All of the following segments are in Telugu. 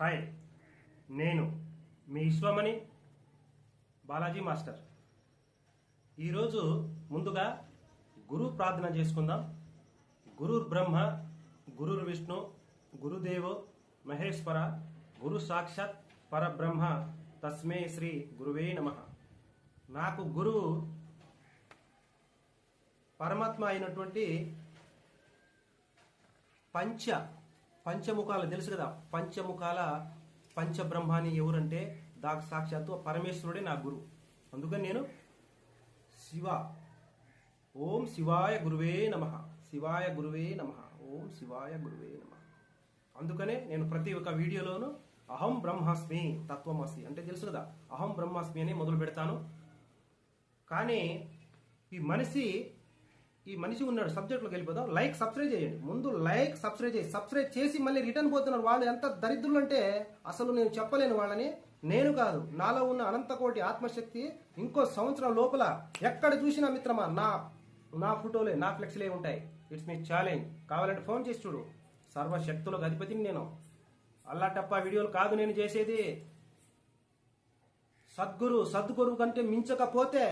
హాయ్ నేను మీ విశ్వమణి బాలాజీ మాస్టర్. ఈరోజు ముందుగా గురు ప్రార్థన చేసుకుందాం. గురుర్ బ్రహ్మ గురుర్ విష్ణు గురుదేవో మహేశ్వర గురు సాక్షాత్ పరబ్రహ్మ. తస్మే శ్రీ గురువే నమ. నాకు గురువు పరమాత్మ అయినటువంటి పంచ పంచముఖాలు తెలుసు కదా? పంచముఖాల పంచబ్రహ్మాని ఎవరంటే? దాకు సాక్షాత్తు పరమేశ్వరుడే నా గురువు అందుకని నేను శివ. ఓం శివాయ గురువే నమ. శివాయ గురువే నమ. ఓం శివాయ గురువే నమ. అందుకనే నేను ప్రతి ఒక్క వీడియోలోనూ అహం బ్రహ్మాస్మి తత్వమస్మి. అంటే తెలుసు కదా? అహం బ్రహ్మాస్మి అని మొదలు పెడతాను. కానీ ఈ మనిషి ఈ మనిషి ఉన్నాడు సబ్జెక్టులోకి వెళ్ళిపోదాం. లైక్ సబ్స్క్రైబ్ చేయండి. ముందు లైక్ సబ్స్క్రైబ్ చేసి సబ్స్క్రైబ్ చేసి మళ్ళీ రిటర్న్ పోతున్నారు. వాళ్ళు ఎంత దరిద్రులు అంటే అసలు నేను చెప్పలేను వాళ్ళని నేను కాదు. నాలో ఉన్న అనంతకోటి ఆత్మశక్తి ఇంకో సంవత్సరం లోపల ఎక్కడ చూసినా మిత్రమా నా నా ఫోటోలే నా ఫ్లెక్స్లే ఉంటాయి. ఇట్స్ మీ ఛాలెంజ్ కావాలంటే ఫోన్ చేసి చూడు. సర్వశక్తులకు అధిపతిని నేను. అల్లాటప్ప వీడియోలు కాదు నేను చేసేది. సద్గురు సద్గురు కంటే మించకపోతే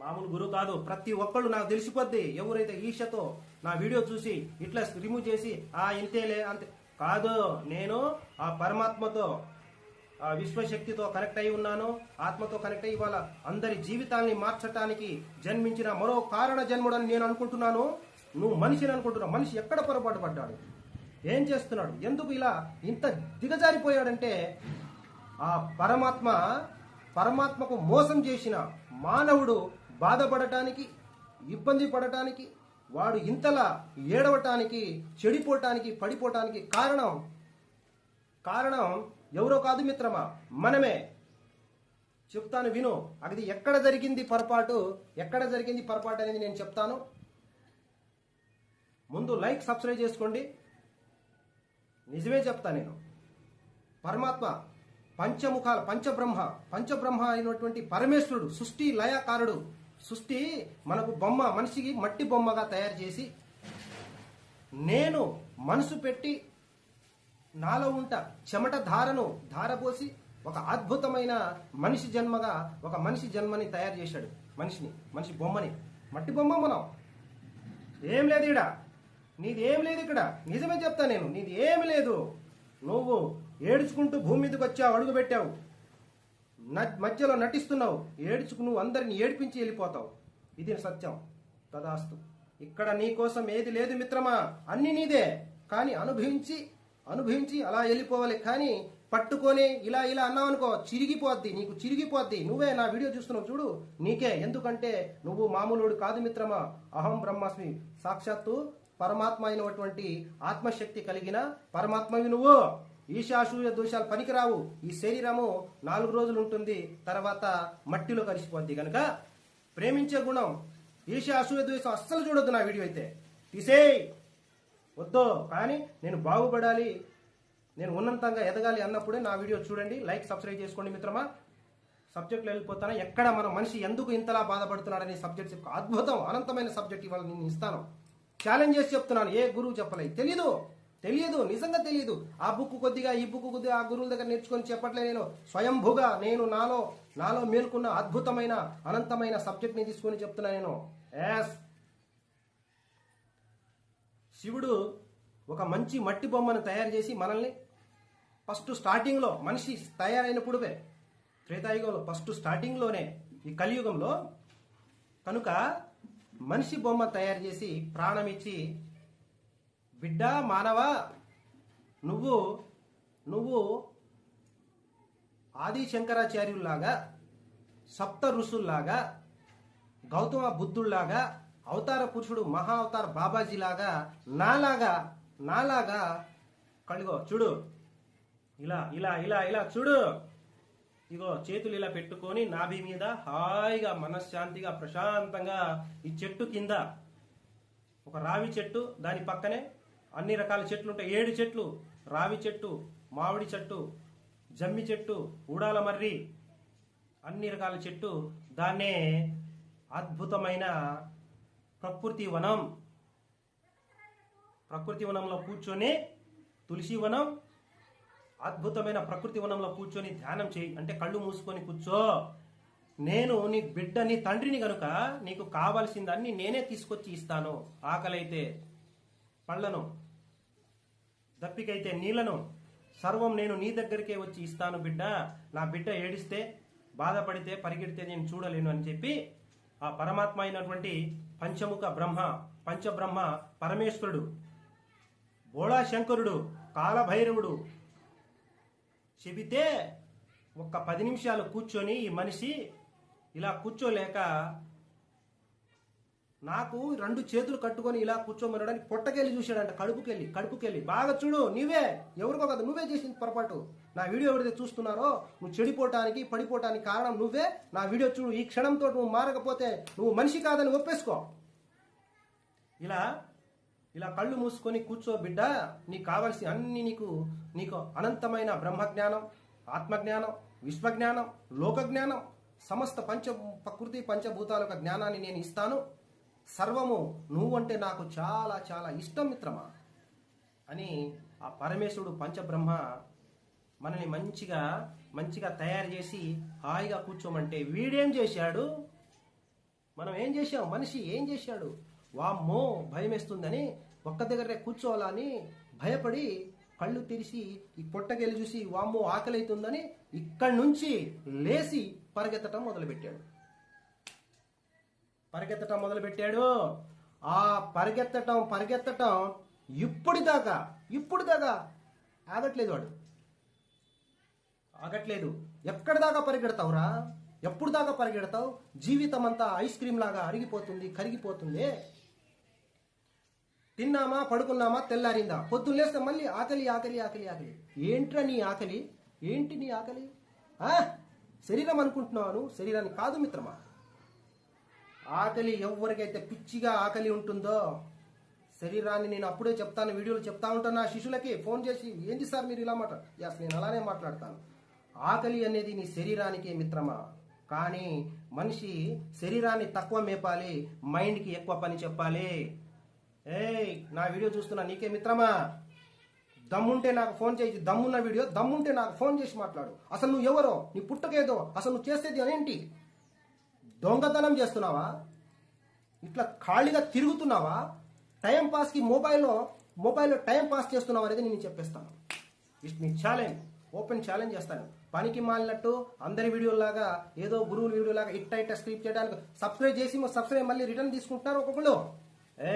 మామూలు గురువు కాదు ప్రతి ఒక్కళ్ళు నాకు తెలిసిపోద్ది. ఎవరైతే ఈషతో నా వీడియో చూసి ఇట్లా రిమూవ్ చేసి ఆ ఇంతేలే అంతే. కాదు నేను ఆ పరమాత్మతో ఆ విశ్వశక్తితో కనెక్ట్ అయి ఉన్నాను. ఆత్మతో కనెక్ట్ అయ్యి వాళ్ళ అందరి జీవితాన్ని మార్చటానికి జన్మించిన మరో కారణ జన్ముడని నేను అనుకుంటున్నాను. నువ్వు మనిషిని అనుకుంటున్నావు. మనిషి ఎక్కడ పొరపాటు పడ్డాడు? ఏం చేస్తున్నాడు? ఎందుకు ఇలా ఇంత దిగజారిపోయాడంటే ఆ పరమాత్మ పరమాత్మకు మోసం చేసిన మానవుడు బాధపడటానికి ఇబ్బంది పడటానికి వాడు ఇంతలా ఏడవటానికి చెడిపోవటానికి పడిపోవటానికి కారణం కారణం ఎవరో కాదు మిత్రమా? మనమే. చెప్తాను విను. అది ఎక్కడ జరిగింది పొరపాటు? ఎక్కడ జరిగింది పొరపాటు అనేది నేను చెప్తాను. ముందు లైక్ సబ్స్క్రైబ్ చేసుకోండి. నిజమే చెప్తా నేను. పరమాత్మ పంచముఖాల పంచబ్రహ్మ పంచబ్రహ్మ అయినటువంటి పరమేశ్వరుడు సృష్టి లయకారుడు. సృష్టి మనకు బొమ్మ మనిషికి మట్టి బొమ్మగా తయారు చేసి నేను మనసు పెట్టి నాలో ఉంట చెమట ధారను ధారపోసి ఒక అద్భుతమైన మనిషి జన్మగా ఒక మనిషి జన్మని తయారు చేశాడు మనిషిని మనిషి బొమ్మని. మట్టి బొమ్మ మనం. ఏం లేదు ఇక్కడ నీది ఏం లేదు ఇక్కడ. నిజమే చెప్తా నేను. నీది ఏమి లేదు. నువ్వు ఏడుచుకుంటూ భూమి మీదకి వచ్చావు అడుగు పెట్టావు. మధ్యలో నటిస్తున్నావు. ఏడ్చుకు నువ్వు అందరిని ఏడిపించి వెళ్ళిపోతావు. ఇది సత్యం. తదాస్తు. ఇక్కడ నీ కోసం ఏది లేదు మిత్రమా? అన్ని నీదే. కానీ అనుభవించి అనుభవించి అలా వెళ్ళిపోవాలి. కానీ పట్టుకొని ఇలా ఇలా అన్నావు అనుకో చిరిగిపోద్ది. నీకు చిరిగిపోద్ది. నువ్వే నా వీడియో చూస్తున్నావు చూడు. నీకే. ఎందుకంటే నువ్వు మామూలుడు కాదు మిత్రమా. అహం బ్రహ్మాస్మి. సాక్షాత్తు పరమాత్మ అయినటువంటి ఆత్మశక్తి కలిగిన పరమాత్మవి నువ్వు. ఈశాసూయ దోషాలు పనికిరావు. ఈ శరీరము నాలుగు రోజులు ఉంటుంది. తర్వాత మట్టిలో కలిసిపోద్ది కనుక ప్రేమించే గుణం ఈశాసూయ దోషం అస్సలు చూడొద్దు నా వీడియో అయితే. తీసేయ్! వద్దు. కానీ నేను బాగుపడాలి. నేను ఉన్నంతంగా ఎదగాలి అన్నప్పుడే నా వీడియో చూడండి. లైక్ సబ్స్క్రైబ్ చేసుకోండి మిత్రమా. సబ్జెక్ట్లో వెళ్ళిపోతాను. ఎక్కడ మన మనిషి ఎందుకు ఇంతలా బాధపడుతున్నాడనే సబ్జెక్ట్ చెప్పు. అద్భుతం అనంతమైన సబ్జెక్ట్ ఇవాళ నేను ఇస్తాను. ఛాలెంజ్ చేసి చెప్తున్నాను. ఏ గురువు చెప్పలేదు. తెలియదు తెలియదు నిజంగా తెలియదు. ఆ బుక్ కొద్దిగా ఈ బుక్ కొద్దిగా ఆ గురువుల దగ్గర నేర్చుకొని చెప్పట్లే నేను. స్వయంభుగా నేను నాలో నాలో మేల్కొన్న అద్భుతమైన అనంతమైన సబ్జెక్ట్ని తీసుకొని చెప్తున్నా నేను. యాస్ శివుడు ఒక మంచి మట్టి బొమ్మను తయారు చేసి మనల్ని ఫస్ట్ స్టార్టింగ్లో మనిషి తయారైనప్పుడువే త్రేతాయుగంలో ఫస్ట్ స్టార్టింగ్లోనే ఈ కలియుగంలో కనుక మనిషి బొమ్మ తయారు చేసి ప్రాణం ఇచ్చి బిడ్డ మానవ? నువ్వు నువ్వు ఆది శంకరాచార్యుల్లాగా సప్త ఋషుల్లాగా గౌతమ బుద్ధుల్లాగా అవతార పురుషుడు మహా అవతార బాబాజీలాగా నాలాగా నాలాగా కడుగో చూడు. ఇలా ఇలా ఇలా ఇలా చూడు. ఇగో చేతులు ఇలా పెట్టుకొని నాభి మీద హాయిగా మనశ్శాంతిగా ప్రశాంతంగా ఈ చెట్టు కింద ఒక రావి చెట్టు దాని పక్కనే అన్ని రకాల చెట్లు ఉంటాయి. ఏడు చెట్లు రావి చెట్టు మామిడి చెట్టు జమ్మి చెట్టు ఊడాల మర్రి అన్ని రకాల చెట్టు. దాన్నే అద్భుతమైన ప్రకృతి వనం. ప్రకృతి వనంలో కూర్చొని తులసి వనం అద్భుతమైన ప్రకృతి వనంలో కూర్చొని ధ్యానం చేయి. అంటే కళ్ళు మూసుకొని కూర్చో. నేను నీ బిడ్డ నీ తండ్రిని గనుక నీకు కావలసిందన్నీ నేనే తీసుకొచ్చి ఇస్తాను. ఆకలైతే పళ్ళను. తప్పికైతే నీళ్ళను సర్వం నేను నీ దగ్గరికే వచ్చి ఇస్తాను బిడ్డ. నా బిడ్డ ఏడిస్తే బాధపడితే పరిగెడితే నేను చూడలేను అని చెప్పి ఆ పరమాత్మ అయినటువంటి పంచముఖ బ్రహ్మ పంచబ్రహ్మ పరమేశ్వరుడు బోళాశంకరుడు కాలభైరవుడు చెబితే ఒక్క పది నిమిషాలు కూర్చొని ఈ మనిషి ఇలా కూర్చోలేక నాకు రెండు చేతులు కట్టుకొని ఇలా కూర్చోమన్నాడని పొట్టకెళ్ళి చూశాడంట కడుపుకెళ్ళి కడుపుకెళ్ళి బాగా చూడు నీవే ఎవరికో కదా నువ్వే చేసింది పొరపాటు. నా వీడియో ఎవరైతే చూస్తున్నారో నువ్వు చెడిపోవటానికి పడిపోవటానికి కారణం నువ్వే. నా వీడియో చూడు ఈ క్షణంతో నువ్వు మారకపోతే నువ్వు మనిషి కాదని ఒప్పేసుకో. ఇలా ఇలా కళ్ళు మూసుకొని కూర్చో బిడ్డ నీకు కావాల్సిన అన్ని నీకు నీకు అనంతమైన బ్రహ్మజ్ఞానం ఆత్మజ్ఞానం విశ్వజ్ఞానం లోకజ్ఞానం సమస్త పంచ ప్రకృతి పంచభూతాల యొక్క జ్ఞానాన్ని నేను ఇస్తాను. సర్వము నువ్వంటే నాకు చాలా చాలా ఇష్టం మిత్రమా? అని ఆ పరమేశ్వరుడు పంచబ్రహ్మ మనల్ని మంచిగా మంచిగా తయారు చేసి హాయిగా కూర్చోమంటే వీడేం చేశాడు? మనం ఏం చేశాం? మనిషి ఏం చేశాడు? వామ్మో భయం వేస్తుందని ఒక్క దగ్గరే కూర్చోవాలని భయపడి కళ్ళు తెరిచి ఈ పొట్టకెళ్ళి చూసి వామ్మో ఆకలి అవుతుందని ఇక్కడి నుంచి లేచి పరిగెత్తటం మొదలుపెట్టాడు. పరిగెత్తటం మొదలుపెట్టాడు. ఆ పరిగెత్తటం పరిగెత్తటం ఇప్పటిదాకా దాకా ఇప్పుడు దాకా ఆగట్లేదు వాడు. ఆగట్లేదు. ఎక్కడి దాకా పరిగెడతావురా? ఎప్పుడు దాకా పరిగెడతావు? జీవితం అంతా ఐస్ క్రీమ్ లాగా అరిగిపోతుంది కరిగిపోతుంది. తిన్నామా పడుకున్నామా తెల్లారిందా? పొద్దున్న లేస్తే మళ్ళీ ఆకలి ఆకలి ఆకలి ఆకలి. ఏంట్రా నీ ఆకలి? ఏంటి నీ ఆకలి? ఆ? శరీరం అనుకుంటున్నాను. శరీరాన్ని కాదు మిత్రమా? ఆకలి ఎవరికైతే పిచ్చిగా ఆకలి ఉంటుందో శరీరాన్ని నేను అప్పుడే చెప్తాను వీడియోలు చెప్తా ఉంటాను నా శిష్యులకి ఫోన్ చేసి ఏంటి సార్ మీరు ఇలా మాట ఎస్ నేను అలానే మాట్లాడతాను. ఆకలి అనేది నీ శరీరానికి మిత్రమా? కానీ మనిషి శరీరాన్ని తక్కువ మేపాలి మైండ్కి ఎక్కువ పని చెప్పాలి. ఏయ్ నా వీడియో చూస్తున్నా నీకే మిత్రమా? దమ్ముంటే నాకు ఫోన్ చేసి దమ్మున్న వీడియో దమ్ముంటే నాకు ఫోన్ చేసి మాట్లాడు. అసలు నువ్వు ఎవరో? నీ పుట్టకేదో? అసలు నువ్వు చేసేది అనేంటి దొంగతనం చేస్తున్నావా? ఇట్లా ఖాళీగా తిరుగుతున్నావా? టైం పాస్కి మొబైల్లో మొబైల్లో టైం పాస్ చేస్తున్నావు అనేది నేను చెప్పేస్తాను it me challenge. Open challenge చేస్తాను. పనికి మాలినట్టు అందరి వీడియోలాగా ఏదో గురువుల వీడియోలాగా ఇట్ట ఇట్ట స్క్రీప్ చేయడానికి సబ్స్క్రైబ్ చేసి సబ్స్క్రైబ్ మళ్ళీ రిటర్న్ తీసుకుంటున్నారు ఒక్కొక్కళ్ళు. ఏ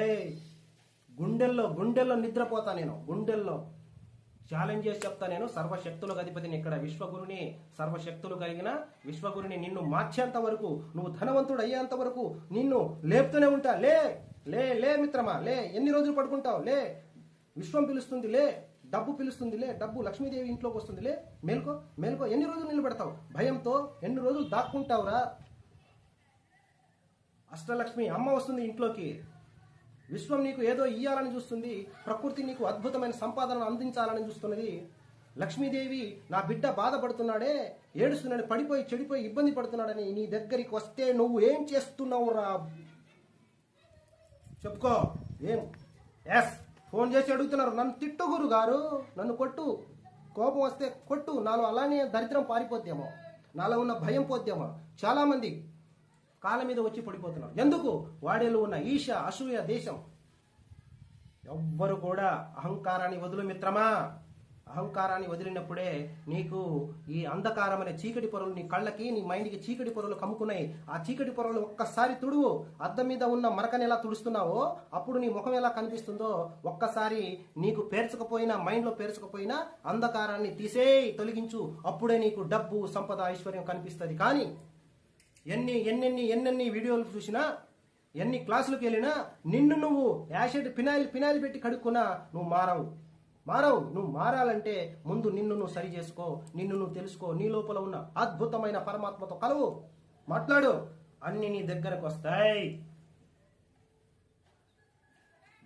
గుండెల్లో గుండెల్లో నిద్రపోతా నేను. గుండెల్లో. ఛాలెంజ్ చేసి చెప్తా నేను. సర్వశక్తులకు అధిపతిని ఇక్కడ విశ్వగురుని సర్వశక్తులు కలిగిన విశ్వగురుని నిన్ను మార్చేంత వరకు నువ్వు ధనవంతుడు అయ్యేంత వరకు నిన్ను లేపుతూనే ఉంటా. లే లే లే మిత్రమా లే ఎన్ని రోజులు పడుకుంటావు? లే విశ్వం పిలుస్తుంది లే డబ్బు పిలుస్తుంది లే డబ్బు లక్ష్మీదేవి ఇంట్లోకి వస్తుంది లే మేల్కో మేల్కో ఎన్ని రోజులు నిలబెడతావు? భయంతో ఎన్ని రోజులు దాక్కుంటావురా? అష్టలక్ష్మి అమ్మ వస్తుంది ఇంట్లోకి. విశ్వం నీకు ఏదో ఇయ్యాలని చూస్తుంది ప్రకృతి నీకు అద్భుతమైన సంపాదనను అందించాలని చూస్తున్నది. లక్ష్మీదేవి నా బిడ్డ బాధపడుతున్నాడే ఏడుస్తున్నాడు పడిపోయి చెడిపోయి ఇబ్బంది పడుతున్నాడని నీ దగ్గరికి వస్తే నువ్వు ఏం చేస్తున్నావు రా? చెప్పుకో. ఏం? ఎస్. ఫోన్ చేసి అడుగుతున్నారు. నన్ను తిట్టు గురు గారు నన్ను కొట్టు. కోపం వస్తే కొట్టు. నాలో అలానే దరిద్రం పారిపోద్దేమో. నాలో ఉన్న భయం పోద్దేమో. చాలామంది కాళ్ళ మీద వచ్చి పడిపోతున్నారు. ఎందుకు? వాడేలో ఉన్న ఈశ అసూయ దేశం. ఎవ్వరు కూడా అహంకారాన్ని వదులు మిత్రమా? అహంకారాన్ని వదిలినప్పుడే నీకు ఈ అంధకారం అనే చీకటి పొరలు నీ కళ్ళకి నీ మైండ్కి చీకటి పొరలు కమ్ముకున్నాయి. ఆ చీకటి పొరలు ఒక్కసారి తుడువు. అద్దం మీద ఉన్న మరకని ఎలా తుడుస్తున్నావో అప్పుడు నీ ముఖం ఎలా కనిపిస్తుందో ఒక్కసారి నీకు పేర్చకపోయినా మైండ్లో పేర్చకపోయినా అంధకారాన్ని తీసేయి తొలగించు. అప్పుడే నీకు డబ్బు సంపద ఐశ్వర్యం కనిపిస్తుంది. కానీ ఎన్ని ఎన్నెన్ని ఎన్నెన్ని వీడియోలు చూసినా ఎన్ని క్లాసులకు వెళ్ళినా నిన్ను నువ్వు యాసిడ్ ఫినాయిల్ ఫినాయిల్ పెట్టి కడుక్కున్నా నువ్వు మారవు. మారవు. నువ్వు మారాలంటే ముందు నిన్ను నువ్వు సరి చేసుకో నిన్ను నువ్వు తెలుసుకో నీ లోపల ఉన్న అద్భుతమైన పరమాత్మతో కలవు. మాట్లాడు. అన్ని నీ దగ్గరకు వస్తాయి.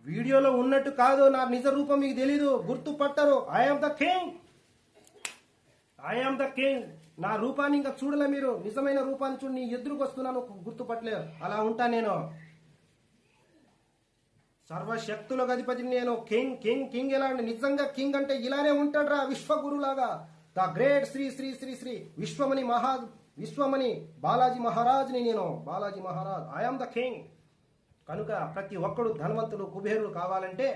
వీడియోలో ఉన్నట్టు కాదు నా నిజ రూపం మీకు తెలీదు. గుర్తుపట్టరు. I'm the king I'm the king నా రూపాన్ని ఇంకా చూడలే మీరు. నిజమైన రూపాన్ని చూడు నీ ఎదురుకు వస్తున్నాను గుర్తుపట్టలేరు అలా ఉంటా నేను. సర్వశక్తులకు అధిపతి నేను. కింగ్ కింగ్ కింగ్ ఎలా అంటే నిజంగా కింగ్ అంటే ఇలానే ఉంటాడురా విశ్వగురులాగా. The great Shri Shri Shri Shri. Vishwamani Maha Vishwamani Balaji మహారాజ్ని నేను. Balaji Maharaj I'm the king కనుక ప్రతి ఒక్కడు ధనవంతులు కుబేరులు కావాలంటే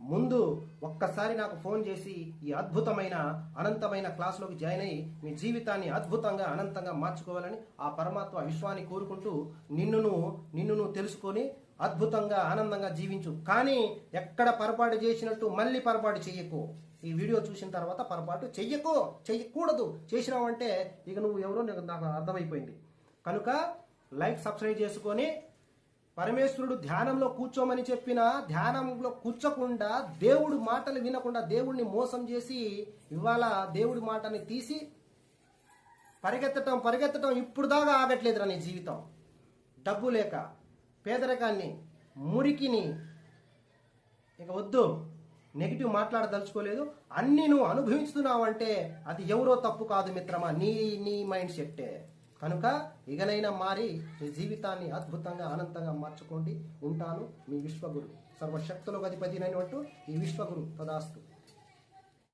ముందు ఒక్కసారి నాకు ఫోన్ చేసి ఈ అద్భుతమైన అనంతమైన క్లాసులోకి జాయిన్ అయ్యి మీ జీవితాన్ని అద్భుతంగా అనంతంగా మార్చుకోవాలని ఆ పరమాత్మ విశ్వాన్ని కోరుకుంటూ నిన్నును నిన్నును తెలుసుకొని అద్భుతంగా ఆనందంగా జీవించు. కానీ ఎక్కడ పొరపాటు చేసినట్టు మళ్ళీ పొరపాటు చెయ్యకు. ఈ వీడియో చూసిన తర్వాత పొరపాటు చెయ్యకు. చెయ్యకూడదు. చేసినావంటే ఇక నువ్వు ఎవరో నాకు నాకు అర్థమైపోయింది. కనుక లైక్ సబ్స్క్రైబ్ చేసుకొని పరమేశ్వరుడు ధ్యానంలో కూర్చోమని చెప్పిన ధ్యానంలో కూర్చోకుండా దేవుడు మాటలు వినకుండా దేవుడిని మోసం చేసి ఇవాళ దేవుడి మాటని తీసి పరిగెత్తటం పరిగెత్తటం ఇప్పుడు దాకా ఆగట్లేదురా నీ జీవితం. డబ్బు లేక పేదరికాన్ని మురికిని ఇక వద్దు నెగిటివ్ మాట్లాడదలుచుకోలేదు. అన్ని నువ్వు అనుభవిస్తున్నావంటే అది ఎవరో తప్పు కాదు మిత్రమా నీ నీ మైండ్ సెట్టే. కనుక ఇకనైనా మారి మీ జీవితాన్ని అద్భుతంగా ఆనందంగా మార్చుకోండి. ఉంటాను మీ విశ్వగురు. సర్వశక్తులకు అధిపతినైనట్టు ఈ విశ్వగురు తదాస్తు.